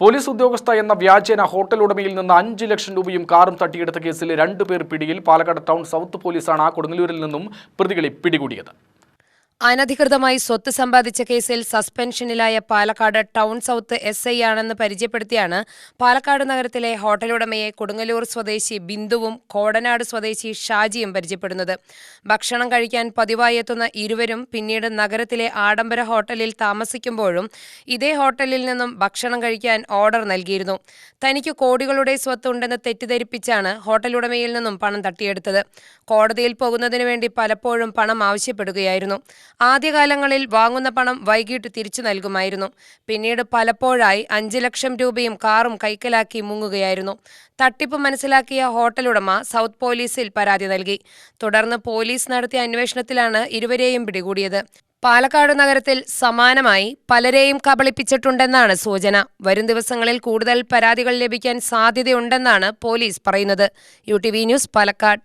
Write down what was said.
Police ഉദ്യോഗസ്ഥ എന്ന വ്യാജേന ഹോട്ടൽ ഉടമയിൽ നിന്ന് അഞ്ച് ലക്ഷം രൂപയും കാറും തട്ടിയെടുത്ത കേസിൽ രണ്ടുപേർ പിടിയിൽ പാലക്കാട് ടൗൺ സൗത്ത് പോലീസാണ് കൊടുങ്ങല്ലൂരിൽ നിന്നും പ്രതികളെ പിടികൂടിയത്. അനധികൃതമായി സ്വത്ത് സമ്പാദിച്ച കേസിൽ സസ്പെൻഷനിലായ Palakkad town south S I ആണെന്ന് പരിചയപ്പെടുത്തിയാണ് പാലക്കാട് നഗരത്തിലെ ഹോട്ടലുടമയെ കൊടുങ്ങല്ലൂർ സ്വദേശി ബിന്ദുവും കോടനാട് സ്വദേശി ഷാജിയും പരിചയപ്പെടുന്നത്. ഭക്ഷണം കഴിക്കാൻ പതിവായി എത്തുന്ന ഇരുവരും പിന്നീട് നഗരത്തിലെ ആഡംബര ഹോട്ടലിൽ താമസിക്കുമ്പോഴും ഇതേ ഹോട്ടലിൽ നിന്നും ഭക്ഷണം കഴിക്കാൻ ഓർഡർ നൽകിയിരുന്നു. തനിക്ക് കോടികളുടെ സ്വത്ത് ഉണ്ടെന്ന് തെറ്റിദ്ധരിപ്പിച്ചാണ് ഹോട്ടലുടമയിൽ നിന്നും പണം തട്ടിയെടുത്തത്. കോടതിയിൽ പോകുന്നതിനു വേണ്ടി പലപ്പോഴും പണം ആവശ്യപ്പെടുകയായിരുന്നു. ആദ്യകാലങ്ങളിൽ വാങ്ങുന്ന പണം വൈകിട്ട് തിരിച്ചു നൽകുമായിരുന്നു. പിന്നീട് പലപ്പോഴായി അഞ്ച് ലക്ഷം രൂപയും കാറും കൈക്കലാക്കി മുങ്ങുകയായിരുന്നു. തട്ടിപ്പ് മനസ്സിലാക്കിയ ഹോട്ടലുടമ സൗത്ത് പോലീസിൽ പരാതി നൽകി. തുടർന്ന് പോലീസ് നടത്തിയ അന്വേഷണത്തിലാണ് ഇരുവരെയും പിടികൂടിയത്. പാലക്കാട് നഗരത്തിൽ സമാനമായി പലരെയും കബളിപ്പിച്ചിട്ടുണ്ടെന്നാണ് സൂചന. വരും ദിവസങ്ങളിൽ കൂടുതൽ പരാതികൾ ലഭിക്കാൻ സാധ്യതയുണ്ടെന്നാണ് പോലീസ് പറയുന്നത്. U T V news Palakkad.